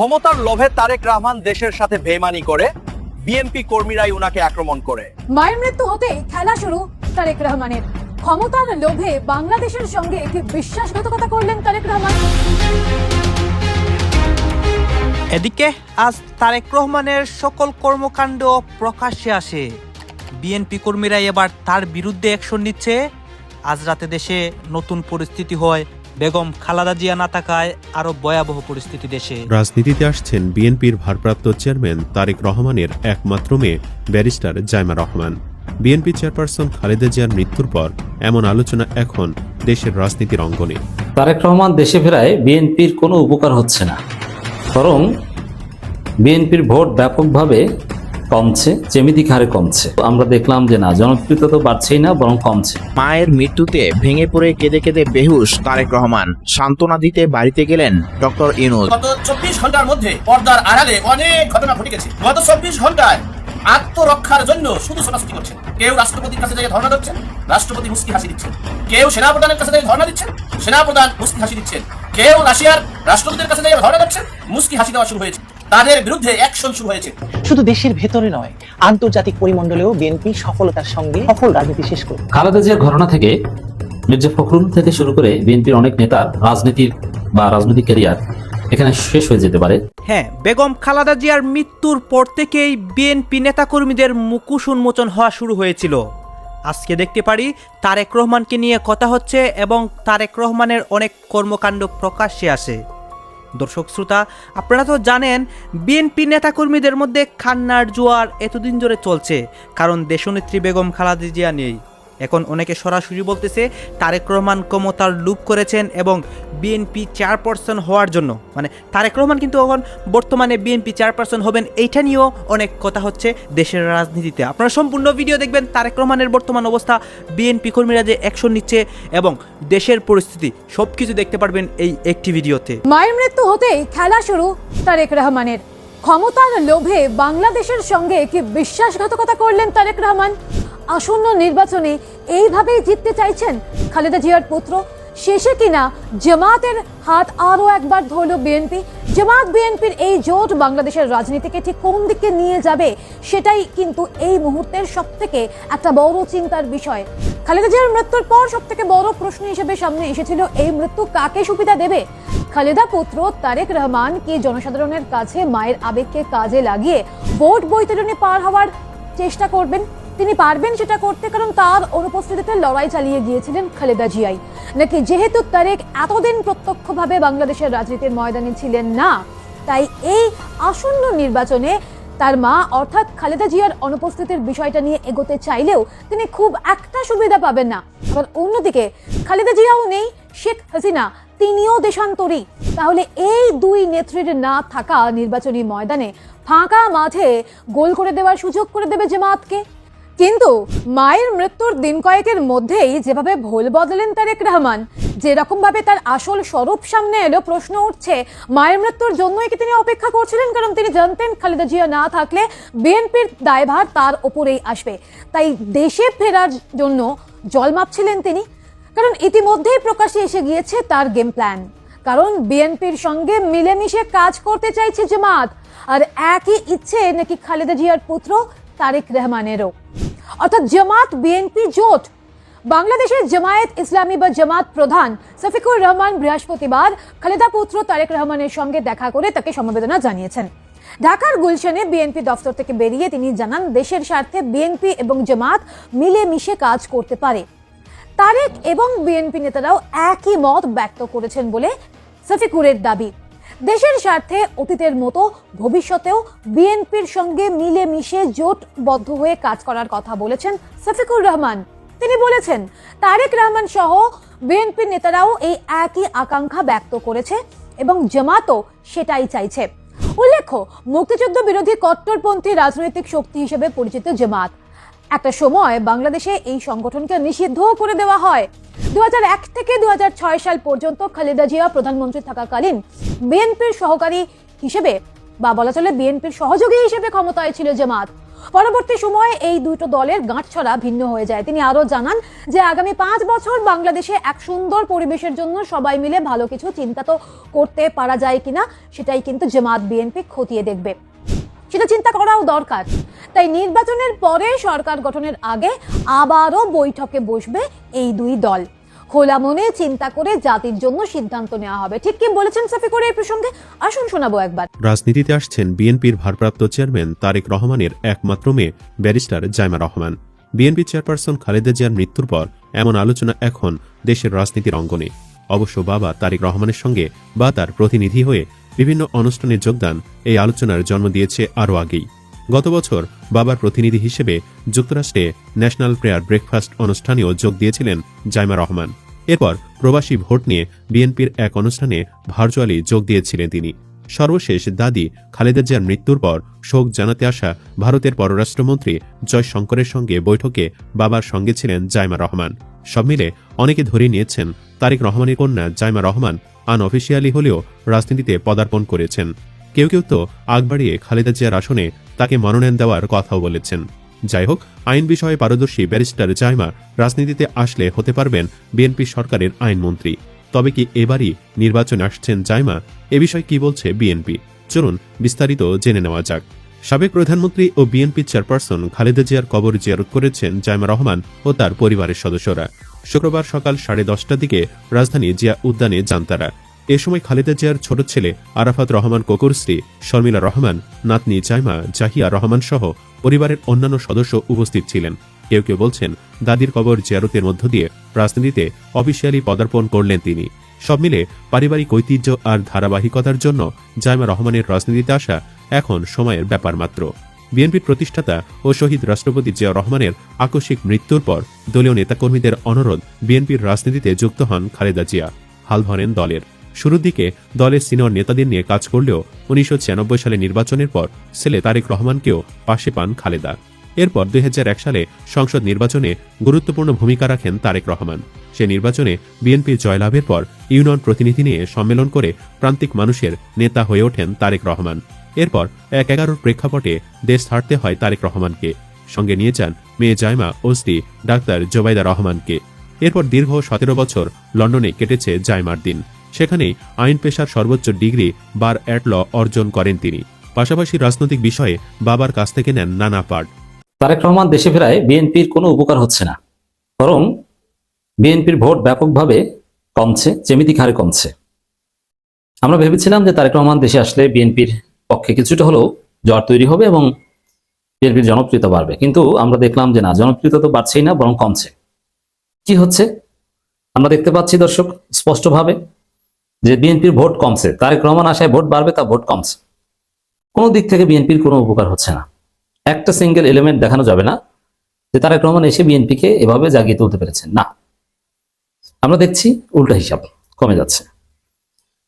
ক্ষমতার লোভে তারেক রহমান দেশের সাথে বেমানি করে বিএনপি কর্মীরাই উনাকে আক্রমণ করে। মায়ের মৃত্যু হতে খেলা শুরু তারেক রহমানের। ক্ষমতার লোভে বাংলাদেশের সঙ্গে একটি বিশ্বাসঘাতকতা করলেন তারেক রহমান। এদিকে আজ তারেক রহমানের সকল কর্মকাণ্ড প্রকাশ্যে আসে। বিএনপি কর্মীরা এবার তার বিরুদ্ধে অ্যাকশন নিচ্ছে। আজ রাতে দেশে নতুন পরিস্থিতি হয় বেগম খালাদা জিয়া না থাকায় আরও ভয়াবহ পরিস্থিতি দেশে। রাজনীতিতে আসছেন বিএনপির ভারপ্রাপ্ত চেয়ারম্যান তারেক রহমানের একমাত্র মেয়ে barrister Zaima Rahman. BNP chairperson Khaleda জিয়ার মৃত্যুর পর এমন আলোচনা এখন দেশের রাজনীতির অঙ্গনে। তারেক রহমান দেশে ফেরায় বিএনপির কোনো উপকার হচ্ছে না। বরং বিএনপির ভোট ব্যাপকভাবে কমছে জ্যামিতিক হারে কমছে। আমরা দেখলাম যে না জনপ্রিয়তা তো বাড়ছেই না বরং কমছে। মায়ের মৃত্যুতে ভেঙে পড়ে কেঁদে কেঁদে বেহুশ তারেক রহমান। সান্ত্বনা দিতে বাড়িতে গেলেন ডক্টর ইনুজ গত চব্বিশ ঘণ্টার মধ্যে পর্দার আড়ালে অনেক ঘটনা ঘটে গেছে। গত চব্বিশ ঘন্টায় আত্মরক্ষার জন্য শুধু ছোটাছুটি করছেন। কেউ রাষ্ট্রপতির কাছে যাই ধর্ণা দিচ্ছেন রাষ্ট্রপতি মুস্কি হাসি দিচ্ছেন। কেউ সেনাপ্রধানের কাছে যাই ধর্ণা দিচ্ছেন সেনাপ্রধান মুস্কি হাসি দিচ্ছেন। কেউ রাশিয়ার রাষ্ট্রপতির কাছে যাই ধর্ণা দিচ্ছেন মুস্কি হাসি দেওয়া শুরু হয়েছে। তাদের বিরুদ্ধে অ্যাকশন শুরু হয়েছে। শুধু দেশের ভেতরে নয় আন্তর্জাতিক পরিমণ্ডলেও বিএনপি সফলতার সঙ্গে সফল রাজনীতি শেষ করবে। খালেদা জিয়ার ঘটনা থেকে মির্জা ফখরুল থেকে শুরু করে বিএনপির অনেক নেতার রাজনীতির বা রাজনৈতিক ক্যারিয়ার এখানে শেষ হয়ে যেতে পারে। হ্যাঁ বেগম খালাদা জিয়ার মৃত্যুর পর থেকেই বিএনপি নেতাকর্মীদের মুখোশ উন্মোচন হওয়া শুরু হয়েছিল। আজকে দেখতে পারি তারেক রহমানকে নিয়ে কথা হচ্ছে এবং তারেক রহমানের অনেক কর্মকাণ্ড প্রকাশ্যে আসে দর্শক শ্রোতা, আপনারা তো জানেন বিএনপি নেতাকর্মীদের মধ্যে খান্নার জোয়ার এতদিন জোরে চলছে, কারণ দেশনেত্রী বেগম খালাদিজিয়া নেই। এখন অনেকে সরাসরি বলতেছে, তারেক রহমান ক্ষমতার লুপ করেছেন এবং বিএনপি চেয়ারপারসন হওয়ার জন্য। মানে তারেক রহমান কিন্তু এখন বর্তমানে বিএনপি চেয়ারপারসন হবেন, এইটা নিয়েও অনেক কথা হচ্ছে দেশের রাজনীতিতে। আপনারা সম্পূর্ণ ভিডিও দেখবেন তারেক রহমানের বর্তমান অবস্থা বিএনপি কর্মীরা যে অ্যাকশন নিচ্ছে এবং দেশের পরিস্থিতি সব কিছু দেখতে পারবেন এই একটি ভিডিওতে মায়ের মৃত্যু হতেই খেলা শুরু তারেক রহমানের। ক্ষমতার লোভে বাংলাদেশের সঙ্গে কি বিশ্বাসঘাতকতা করলেন তারেক রহমান। আসন্ন নির্বাচনে এইভাবেই জিততে চাইছেন খালেদা জিয়ার পুত্র। শেষে কিনা জামাতের হাত আরও একবার ধরল বিএনপি। জামাত বিএনপির এই জোট বাংলাদেশের রাজনীতিকে ঠিক কোন দিকে নিয়ে যাবে সেটাই কিন্তু এই মুহূর্তের সব থেকে একটা বড় চিন্তার বিষয়। খালেদা জিয়ার মৃত্যুর পর সব থেকে বড় প্রশ্ন হিসেবে সামনে এসেছিল, এই মৃত্যু কাকে সুবিধা দেবে? খালেদা পুত্র তারেক রহমান কি জনসাধারণের কাছে মায়ের আবেগকে কাজে লাগিয়ে ভোট বৈতরণী পার হওয়ার চেষ্টা করবেন? তিনি পারবেন সেটা করতে কারণ তার অনুপস্থিতিতে লড়াই চালিয়ে গিয়েছিলেন খালেদা জিয়াই। নাকি যেহেতু তারেক এতদিন প্রত্যক্ষভাবে বাংলাদেশের রাজনীতির ময়দানে ছিলেন না, তাই এই আসন্ন নির্বাচনে তার মা অর্থাৎ খালেদা জিয়ার অনুপস্থিতির বিষয়টা নিয়ে এগোতে চাইলেও তিনি খুব একটা সুবিধা পাবেন না। আবার অন্যদিকে, খালেদা জিয়াও নেই, শেখ হাসিনা তিনিও দেশান্তরী। তাহলে এই দুই নেত্রীর না থাকা নির্বাচনী ময়দানে ফাঁকা মাঠে গোল করে দেওয়ার সুযোগ করে দেবে জামাতকে কিন্তু মায়ের মৃত্যুর দিন কয়েকের মধ্যেই যেভাবে ভোল বদলেন তারেক রহমান যেরকম ভাবে তার আসল স্বরূপ সামনে এলো, প্রশ্ন উঠছে, মায়ের মৃত্যুর জন্যই কি তিনি অপেক্ষা করছিলেন? কারণ তিনি জানতেন খালেদা জিয়া না থাকলে বিএনপির দায়ভার তার ওপরেই আসবে। তাই দেশে ফেরার জন্য জল মাপছিলেন তিনি। কারণ ইতিমধ্যেই প্রকাশ্যে এসে গিয়েছে তার গেম প্ল্যান কারণ বিএনপির সঙ্গে মিলেমিশে কাজ করতে চাইছে জামাত, আর একই ইচ্ছে নাকি খালেদা জিয়ার পুত্র তারেক রহমানেরও। অর্থাৎ জামাত বিএনপি জোট, বাংলাদেশের জামায়াত ইসলামী বা জামাত প্রধান সফিকুর রহমান বৃহস্পতিবার খালেদা পুত্র তারেক রহমানের সঙ্গে দেখা করে তাকে সমবেদনা জানিয়েছেন। ঢাকার গুলশানে বিএনপি দফতর থেকে বেরিয়ে তিনি জানান, দেশের স্বার্থে বিএনপি এবং জামাত মিলেমিশে কাজ করতে পারে। তারেক এবং বিএনপি নেতারাও একই মত ব্যক্ত করেছেন বলে সফিকুরের দাবি। দেশের স্বার্থে অতীতের মতো ভবিষ্যতেও বিএনপির সঙ্গে মিলেমিশে জোটবদ্ধ হয়ে কাজ করার কথা বলেছেন সফিকুর রহমান। তিনি বলেছেন, তারেক রহমান সহ বিএনপি নেতারাও এই একই আকাঙ্ক্ষা ব্যক্ত করেছে এবং জামাতও সেটাই চাইছে। উল্লেখ্য, মুক্তিযুদ্ধ বিরোধী কট্টরপন্থী রাজনৈতিক শক্তি হিসেবে পরিচিত জামাত। একটা সময় বাংলাদেশে এই সংগঠনকে নিষিদ্ধ করে দেওয়া হয়। দু এক থেকে দু হাজার ছয় সাল পর্যন্ত খালেদা জিয়া প্রধানমন্ত্রী থাকাকালীন বিএনপির সহকারী হিসেবে, বা বলা চলে বিএনপির সহযোগী হিসেবে ক্ষমতায় ছিল জামাত। পরবর্তী সময়ে এই দুটো দলের গাঁটছড়া ভিন্ন হয়ে যায়। তিনি আরও জানান যে, আগামী পাঁচ বছর বাংলাদেশে এক সুন্দর পরিবেশের জন্য সবাই মিলে ভালো কিছু চিন্তা তো করতে পারা যায় কিনা, সেটাই কিন্তু জামাত বিএনপি খতিয়ে দেখবে। সেটা চিন্তা করাও দরকার। তাই নির্বাচনের পরে সরকার গঠনের আগে আবারও বৈঠকে বসবে এই দুই দল। খোলা মনে চিন্তা করে জাতির জন্য সিদ্ধান্ত নেওয়া হবে। ঠিক কি বলেছেন সাফিকুর এই প্রসঙ্গে? আসুন শোনাবো একবার। রাজনীতিতে আসছেন বিএনপির ভারপ্রাপ্ত চেয়ারম্যান তারেক রহমানের একমাত্র মেয়ে, barrister Zaima Rahman. BNP chairperson Khaleda জিয়ার মৃত্যুর পর এমন আলোচনা এখন দেশের রাজনীতির অঙ্গনে। অবশ্য বাবা তারেক রহমানের সঙ্গে বা তার প্রতিনিধি হয়ে বিভিন্ন অনুষ্ঠানে যোগদান এই আলোচনার জন্ম দিয়েছে আরও আগেই। গত বছর বাবার প্রতিনিধি হিসেবে যুক্তরাষ্ট্রে ন্যাশনাল প্রেয়ার ব্রেকফাস্ট অনুষ্ঠানেও যোগ দিয়েছিলেন জাইমা রহমান। এরপর প্রবাসী ভোট নিয়ে বিএনপির এক অনুষ্ঠানে ভার্চুয়ালি যোগ দিয়েছিলেন তিনি। সর্বশেষ দাদি খালেদা জিয়ার মৃত্যুর পর শোক জানাতে আসা ভারতের পররাষ্ট্রমন্ত্রী জয়শঙ্করের সঙ্গে বৈঠকে বাবার সঙ্গে ছিলেন জাইমা রহমান। সব মিলে অনেকে ধরে নিয়েছেন তারেক রহমানের কন্যা জাইমা রহমান আনঅফিসিয়ালি হলেও রাজনীতিতে পদার্পণ করেছেন। কেউ কেউ তো আগ বাড়িয়ে খালেদা জিয়ার আসনে তাকে মনোনয়ন দেওয়ার কথাও বলেছেন। যাই হোক আইন বিষয়ে পারদর্শী ব্যারিস্টার জাইমা রাজনীতিতে আসলে হতে পারবেন বিএনপি সরকারের আইনমন্ত্রী। তবে কি এবারই নির্বাচনে আসছেন জাইমা? এ বিষয়ে কি বলছে বিএনপি? চলুন বিস্তারিত জেনে নেওয়া যাক। সাবেক প্রধানমন্ত্রী ও বিএনপি চেয়ারপারসন খালেদা জিয়ার কবর জিয়ারত করেছেন জাইমা রহমান ও তার পরিবারের সদস্যরা। শুক্রবার সকাল সাড়ে দশটার দিকে রাজধানী জিয়া উদ্যানে যান তারা। এ সময় খালেদা জিয়ার ছোট ছেলে আরাফাত রহমান কোকুর স্ত্রী শর্মিলা রহমান, নাতনি জাইমা, জাহিয়া রহমান সহ পরিবারের অন্যান্য সদস্য উপস্থিত ছিলেন। কেউ কেউ বলছেন, দাদির কবর জিয়ারতের মধ্য দিয়ে রাজনীতিতে অফিসিয়ালি পদার্পণ করলেন তিনি। সব মিলে পারিবারিক ঐতিহ্য আর ধারাবাহিকতার জন্য জাইমা রহমানের রাজনীতিতে আসা এখন সময়ের ব্যাপার মাত্র। বিএনপির প্রতিষ্ঠাতা ও শহীদ রাষ্ট্রপতি জিয়া রহমানের আকস্মিক মৃত্যুর পর দলীয় নেতাকর্মীদের অনুরোধ বিএনপির রাজনীতিতে যুক্ত হন খালেদা জিয়া। হাল ধরেন দলের। শুরুর দিকে দলের সিনিয়র নেতাদের নিয়ে কাজ করলেও উনিশশো সালে নির্বাচনের পর ছেলে তারেক রহমানকেও পাশে পান খালেদা। এরপর দুই হাজার এক সালে সংসদ নির্বাচনে গুরুত্বপূর্ণ ভূমিকা রাখেন তারেক রহমান। সে নির্বাচনে বিএনপির জয়লাভের পর ইউনিয়ন প্রতিনিধি নিয়ে সম্মেলন করে প্রান্তিক মানুষের নেতা হয়ে ওঠেন তারেক রহমান। এরপর এক এগারোর প্রেক্ষাপটে দেশ ছাড়তে হয় তারেক রহমানকে। সঙ্গে নিয়ে যান মেয়ে জাইমা ও স্ত্রী ডাক্তার জোবাইদা রহমানকে। এরপর দীর্ঘ সতেরো বছর লন্ডনে কেটেছে জাইমার দিন। সেখানেই আইন পেশার সর্বোচ্চ ডিগ্রি বার অ্যাট ল অর্জন করেন তিনি। পাশাপাশি রাজনৈতিক বিষয়ে বাবার কাছ থেকে নেন নানা পাঠ। তারেক রহমান দেশে ফেরায় বিএনপির কোনো উপকার হচ্ছে না। বরং বিএনপির ভোট ব্যাপকভাবে কমছে জ্যামিতিক হারে কমছে। আমরা ভেবেছিলাম যে তারেক রহমান দেশে আসলে বিএনপির পক্ষে কিছুটা হলেও জ্বর তৈরি হবে এবং বিএনপির জনপ্রিয়তা বাড়বে। কিন্তু আমরা দেখলাম যে না, জনপ্রিয়তা তো বাড়ছেই না, বরং কমছে। কি হচ্ছে? আমরা দেখতে পাচ্ছি দর্শক, স্পষ্টভাবে যে বিএনপির ভোট কমছে। তারেক রহমান আশায় ভোট বাড়বে, তা ভোট কমছে। কোনো দিক থেকে বিএনপির কোনো উপকার হচ্ছে না। একটা সিঙ্গেল এলিমেন্ট দেখানো যাবে না যে তারেক রহমান এসে বিএনপিকে এভাবে জাগিয়ে তুলতে পেরেছেন। না। আমরা দেখছি উল্টা হিসাব কমে যাচ্ছে।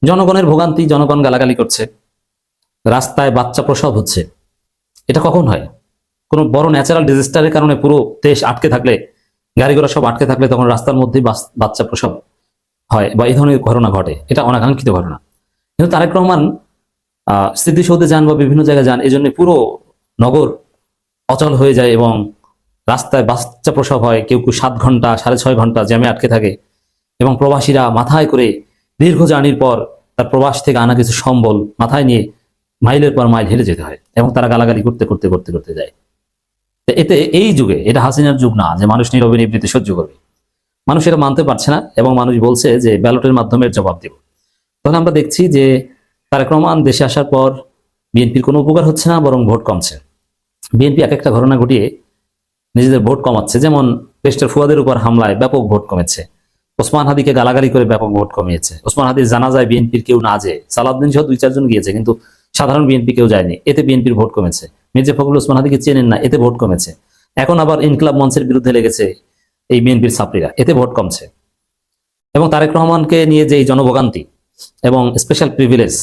জনগণের ভোগান্তি, জনগণ গালাগালি করছে। রাস্তায় বাচ্চা প্রসব হচ্ছে। এটা কখন হয়? কোনো বড় ন্যাচারাল ডিজাস্টারের কারণে পুরো দেশ আটকে থাকলে গাড়ি ঘোড়া সব আটকে থাকলে তখন রাস্তার মধ্যেই বাচ্চা প্রসব হয় বা এই ধরনের ঘটনা ঘটে। এটা অনাকাঙ্ক্ষিত ঘটনা। কিন্তু তারেক রহমান স্মৃতিসৌধে যান বা বিভিন্ন জায়গায় যান এই জন্য পুরো নগর অচল হয়ে যায় এবং রাস্তায় বাচ্চা প্রসব হয়। কেউ কেউ সাত ঘণ্টা, সাড়ে ছয় ঘণ্টা জ্যামে আটকে থাকে এবং প্রবাসীরা মাথায় করে দীর্ঘ জার্নির পর তার প্রবাস থেকে আনা কিছু সম্বল মাথায় নিয়ে মাইলের পর মাইল হেলে যেতে হয় এবং তারা গালাগালি করতে করতে করতে করতে যায়। এতে এই যুগে, এটা হাসিনার যুগ না, যে মানুষ নীরবে নিবৃত্তি সহ্য করবে। মানুষ এটা মানতে পারছে না এবং মানুষ বলছে যে ব্যালটের মাধ্যমে জবাব দেব। তখন আমরা দেখছি যে তারেক রহমান দেশে আসার পর বিএনপির কোনো উপকার হচ্ছে না, বরং ভোট কমছে। বিএনপি এক একটা ঘটনা ঘটিয়ে নিজেদের ভোট কমাচ্ছে। যেমন পেস্টার ফুয়াদের উপর হামলায় ব্যাপক ভোট কমেছে। ওসমান হাদিকে গালাগালি করে ব্যাপক ভোট কমিয়েছে। ওসমান হাদির জানা যায় বিএনপির কেউ না যে। সালাউদ্দিন সহ দুই চারজন গিয়েছে, কিন্তু সাধারণ বিএনপি কেউ যায়নি, এতে বিএনপির ভোট কমেছে। মির্জা ফখরুল ওসমান হাদিকে চেনেন না, এতে ভোট কমেছে। এখন আবার ইনকলাব মঞ্চের বিরুদ্ধে লেগেছে এই বিএনপির ছাত্রীরা, এতে ভোট কমছে। এবং তারেক রহমানকে নিয়ে যে এই জনভোগান্তি এবং স্পেশাল প্রিভিলেজ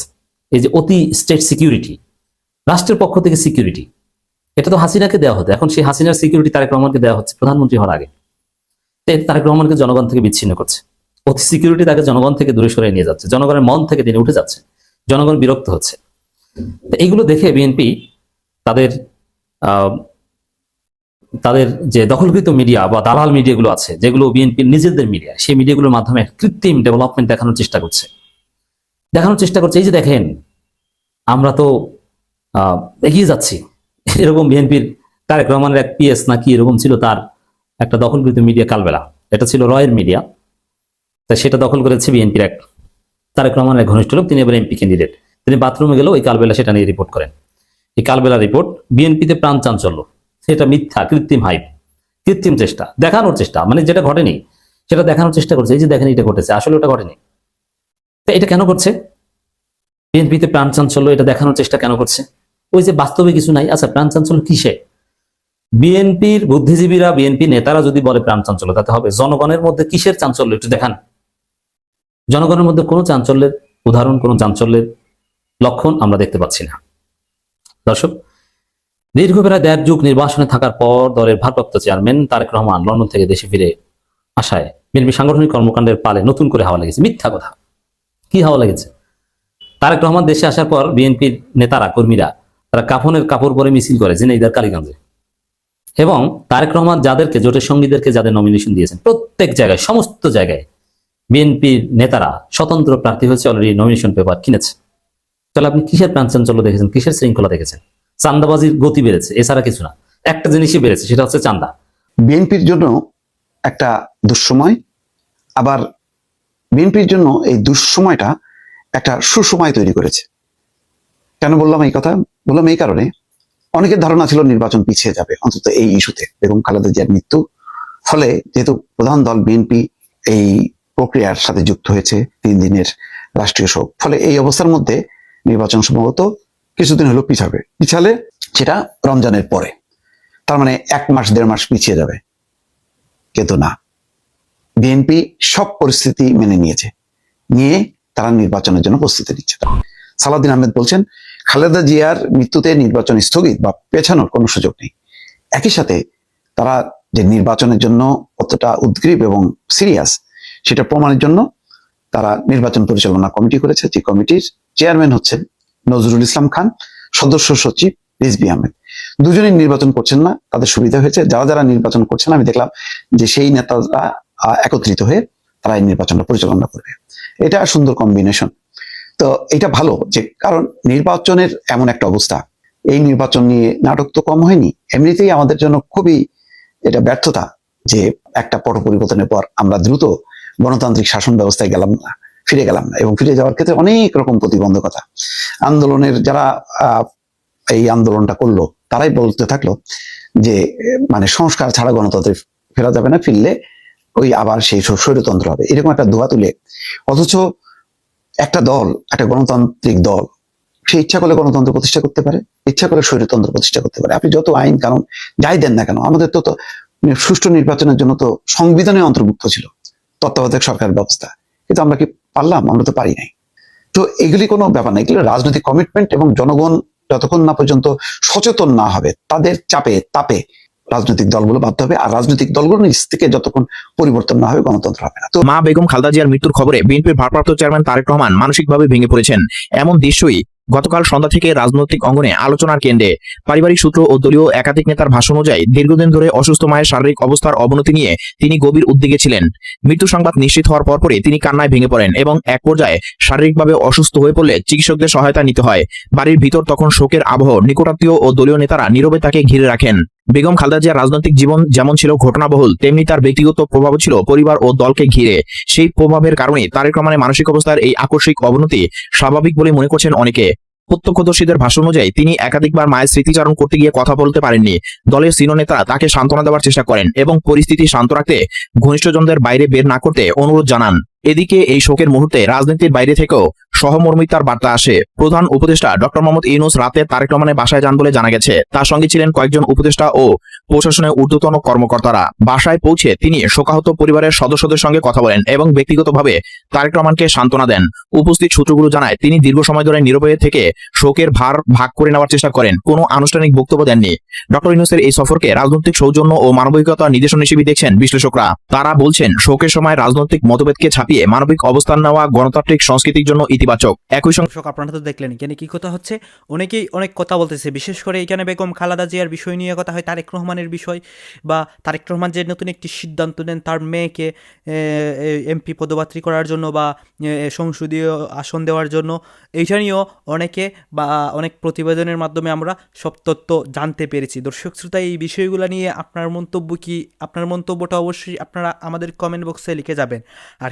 এই যে অতি স্টেট সিকিউরিটি রাষ্ট্রের পক্ষ থেকে সিকিউরিটি এটা তো হাসিনাকে দেওয়া হতো। এখন সেই হাসিনার সিকিউরিটি তারেক রহমানকে দেওয়া হচ্ছে প্রধানমন্ত্রী হওয়ার আগে। তারেক রহমানকে জনগণ থেকে বিচ্ছিন্ন করছে। অতি সিকিউরিটি তাকে জনগণ থেকে দূরে সরিয়ে নিয়ে যাচ্ছে, জনগণের মন থেকে তিনি উঠে যাচ্ছে, জনগণ বিরক্ত হচ্ছে। এইগুলো দেখে বিএনপি তাদের তাদের যে দখলকৃত মিডিয়া বা দালাল মিডিয়াগুলো আছে, যেগুলো বিএনপির নিজেদের মিডিয়া, সেই মিডিয়াগুলোর মাধ্যমে কৃত্রিম ডেভেলপমেন্ট দেখানোর চেষ্টা করছে। দেখানোর চেষ্টা করছে, এই যে দেখেন, আমরা তো এগিয়ে যাচ্ছি। এরকম বিএনপির তারেক রহমানের এক পিএস নাকি এরকম ছিল তার একটা দখলকৃত মিডিয়া কালবেলা। এটা ছিল রয়ের মিডিয়া। তা সেটা দখল করেছে বিএনপির এক তারেক রহমানের ঘনিষ্ঠ লোক, তিনি এবার এমপি ক্যান্ডিডেট তিনি বাথরুমে গেলেও এই কালবেলা সেটা নিয়ে রিপোর্ট করেন। এই কালবেলা রিপোর্ট বিএনপিতে প্রাণ চাঞ্চল্য। সেটা মিথ্যা, কৃত্রিম হাইপ কৃত্রিম চেষ্টা, দেখানোর চেষ্টা। মানে যেটা ঘটেনি, সেটা দেখানোর চেষ্টা করছে। এই যে দেখেন এটা ঘটেছে, আসলে ওটা ঘটেনি। তা এটা কেন করছে? বিএনপিতে প্রাণ চাঞ্চল্য, এটা দেখানোর চেষ্টা কেন করছে? ওই যে বাস্তবে কিছু নাই। আচ্ছা প্রাণ চাঞ্চল্য কিসে? বিএনপির বুদ্ধিজীবীরা বিএনপি নেতারা যদি বলে প্রাণ চাঞ্চল্য, তাতে হবে। জনগণের মধ্যে কিসের চাঞ্চল্য? একটু দেখান। জনগণের মধ্যে কোনো চাঞ্চল্যের উদাহরণ, কোনো চাঞ্চল্যের লক্ষণ আমরা দেখতে পাচ্ছি না। দর্শক, দীর্ঘ প্রায় দেড় যুগ নির্বাসনে থাকার পর দলের ভারপ্রাপ্ত চেয়ারম্যান তারেক রহমান লন্ডন থেকে দেশে ফিরে আসায় বিএনপি সাংগঠনিক কর্মকাণ্ডের পালে নতুন করে হাওয়া লেগেছে। মিথ্যা কথা। কি হাওয়া লেগেছে? তারেক রহমান দেশে আসার পর বিএনপির নেতারা, কর্মীরা, তারা কাফনের কাপড় পরে মিছিল করে জেনেইদার কালীগঞ্জে। এবং তারেক রহমান যাদেরকে, জোটের সঙ্গীদেরকে যাদের নমিনেশন দিয়েছেন, প্রত্যেক জায়গায়, সমস্ত জায়গায় বিএনপির নেতারা স্বতন্ত্র প্রার্থী হয়েছে অলরেডি নমিনেশন পেপার কিনেছে। তাহলে আপনি কিসের প্রাণচাঞ্চল্য দেখেছেন? কিসের শৃঙ্খলা দেখেছেন? চান্দাবাজির গতি বেড়েছে, এছাড়া কিছু না। একটা জিনিসই বেড়েছে, সেটা হচ্ছে চান্দা বিএনপির জন্য একটা দুঃসময়, আবার বিএনপির জন্য এই দুঃসময়টা একটা সুসময় তৈরি করেছে। কেন বললাম এই কথা? বললাম এই কারণে, অনেকের ধারণা ছিল নির্বাচন পিছিয়ে যাবে, অন্তত এই ইস্যুতে। বেগম খালেদা জিয়ার মৃত্যু, ফলে যেহেতু প্রধান দল বিএনপি এই প্রক্রিয়ার সাথে যুক্ত হয়েছে, তিন দিনের রাষ্ট্রীয় শোক, ফলে এই অবস্থার মধ্যে নির্বাচন সম্ভবত কিছুদিন হলো পিছাবে। পিছালে সেটা রমজানের পরে। তার মানে এক মাস, দেড় মাস পিছিয়ে যাবে। কিন্তু না। বিএনপি সব পরিস্থিতি মেনে নিয়েছে। নিয়ে তারা নির্বাচনের জন্য প্রস্তুতি নিচ্ছে। সালাউদ্দিন আহমেদ বলছেন, খালেদা জিয়ার মৃত্যুতে নির্বাচন স্থগিত বা পেছানোর কোনো সুযোগ নেই। একই সাথে তারা যে নির্বাচনের জন্য কতটা উদ্গ্রীব এবং সিরিয়াস, সেটা প্রমাণের জন্য তারা নির্বাচন পরিচালনা কমিটি করেছে। যে কমিটির চেয়ারম্যান হচ্ছেন নজরুল ইসলাম খান, সদস্য সচিব রিজবি আহমেদ। দুজনেই নির্বাচন করছেন না, তাদের সুবিধা হয়েছে। যারা যারা নির্বাচন করছেন, আমি দেখলাম যে সেই নেতারা একত্রিত হয়ে তারা এই নির্বাচনটা পরিচালনা করবে। এটা সুন্দর কম্বিনেশন তো এটা ভালো যে, কারণ নির্বাচনের এমন একটা অবস্থা, এই নির্বাচন নিয়ে নাটক তো কম হয়নি। এমনিতেই আমাদের জন্য খুবই এটা ব্যর্থতা যে একটা পট পরিবর্তনের পর আমরা দ্রুত গণতান্ত্রিক শাসন ব্যবস্থায় গেলাম না। ফিরে গেলাম না এবং ফিরে যাওয়ার ক্ষেত্রে অনেক রকম প্রতিবন্ধকতা। আন্দোলনের যারা এই আন্দোলনটা করল, তারাই বলতে থাকল যে মানে সংস্কার ছাড়া গণতন্ত্রে ফেরা যাবে না, ফিরলে ওই আবার সেই স্ব- স্বৈরতন্ত্র হবে। এরকম একটা ধোয়া তুলে অথচ একটা দল, একটা গণতান্ত্রিক দল, সে ইচ্ছা করলে গণতন্ত্র প্রতিষ্ঠা করতে পারে, ইচ্ছা করে স্বৈরতন্ত্র প্রতিষ্ঠা করতে পারে। আপনি যত আইন কানুন যাই দেন না কেন, আমাদের তো তো সুষ্ঠু নির্বাচনের জন্য তো সংবিধানে অন্তর্ভুক্ত ছিল, তত্ত্বাবধায়ক সরকার ব্যবস্থা। কিন্তু আমরা কি পারলাম, আমরা তো পারি নাই। তো এগুলি কোনো ব্যাপার না, এগুলো রাজনৈতিক কমিটমেন্ট এবং জনগণ যতক্ষণ না পর্যন্ত সচেতন না হবে, তাদের চাপে, তাপে রাজনৈতিক দলগুলো বাধ্য হবে, আর রাজনৈতিক দলগুলো নিজ থেকে যতক্ষণ পরিবর্তন না হবে, গণতন্ত্র হবে না। তো মা বেগম খালদা জিয়ার মৃত্যুর খবরে বিএনপির ভারপ্রাপ্ত চেয়ারম্যান তারেক রহমান মানসিকভাবে ভেঙে পড়েছেন। এমন দৃশ্যই গতকাল সন্ধ্যা থেকে রাজনৈতিক অঙ্গনে আলোচনার কেন্দ্রে পারিবারিক সূত্র ও দলীয় একাধিক নেতার ভাষণ অনুযায়ী দীর্ঘদিন ধরে অসুস্থ মায়ের শারীরিক অবস্থার অবনতি নিয়ে তিনি গভীর উদ্বেগে ছিলেন। মৃত্যু সংবাদ নিশ্চিত হওয়ার পরপরই তিনি কান্নায় ভেঙে পড়েন এবং এক পর্যায়ে শারীরিকভাবে অসুস্থ হয়ে পড়লে চিকিৎসকদের সহায়তা নিতে হয়। বাড়ির ভিতর তখন শোকের আবহ নিকটাত্মীয় ও দলীয় নেতারা নীরবে তাকে ঘিরে রাখেন। বেগম খালেদা জিয়ার রাজনৈতিক জীবন যেমন ছিল ঘটনাবহুল, তেমনি তার ব্যক্তিগত প্রভাব ছিল পরিবার ও দলকে ঘিরে। সেই প্রভাবের কারণে তারেক রহমানের মানসিক অবস্থার এই আকস্মিক অবনতি স্বাভাবিক বলে মনে করছেন অনেকে। প্রত্যক্ষদর্শীদের ভাষণ অনুযায়ী, তিনি একাধিকবার মায়ের স্মৃতিচারণ করতে গিয়ে কথা বলতে পারেননি। দলের সিনো নেতারা তাকে সান্ত্বনা দেওয়ার চেষ্টা করেন এবং পরিস্থিতি শান্ত রাখতে ঘনিষ্ঠজনদের বাইরে বের না করতে অনুরোধ জানান। এদিকে এই শোকের মুহূর্তে রাজনীতির বাইরে থেকেও সহমর্মিতার বার্তা আসে। প্রধান উপদেষ্টা ডক্টর মোহাম্মদ ইউনুস রাতে তারেক রহমানের বাসায় যান বলে জানা গেছে। তার সঙ্গে ছিলেন কয়েকজন উপদেষ্টা ও প্রশাসনের ঊর্ধ্বতন কর্মকর্তারা। বাসায় পৌঁছে তিনি শোকাহত পরিবারের সদস্যদের সঙ্গে কথা বলেন এবং ব্যক্তিগতভাবে তারেক রহমানকে সান্ত্বনা দেন। উপস্থিত সূত্রগুলো জানায়, তিনি দীর্ঘ সময় ধরে নীরবে থেকে শোকের ভার ভাগ করে নেওয়ার চেষ্টা করেন। কোনো আনুষ্ঠানিক বক্তব্য দেননি। ডক্টর ইউনুসের এই সফরকে রাজনৈতিক সৌজন্য ও মানবিকতা নির্দেশন হিসেবে দেখছেন বিশ্লেষকরা। তারা বলছেন, শোকের সময় রাজনৈতিক মতভেদকে ছাপিয়ে ছাপিয়ে মানবিক অবস্থান নেওয়া গণতান্ত্রিক সংস্কৃতির জন্য ইতিবাচক। একই সঙ্গে আপনারা তো দেখলেন, এখানে কি কথা হচ্ছে? অনেকেই অনেক কথা বলতেছে, বিশেষ করে এখানে বেগম খালাদা জিয়ার বিষয় নিয়ে কথা হয়, তারেক রহমানের বিষয়, বা তারেক রহমান যে নতুন একটি সিদ্ধান্ত নেন তার মেয়েকে এমপি পদযাত্রী করার জন্য বা সংসদীয় আসন দেওয়ার জন্য, এইটা নিয়েও অনেকে বা, অনেক প্রতিবেদনের মাধ্যমে আমরা সব তথ্য জানতে পেরেছি। দর্শক শ্রোতা, এই বিষয়গুলো নিয়ে আপনার মন্তব্য কি? আপনার মন্তব্যটা অবশ্যই আপনারা আমাদের কমেন্ট বক্সে লিখে যাবেন। আর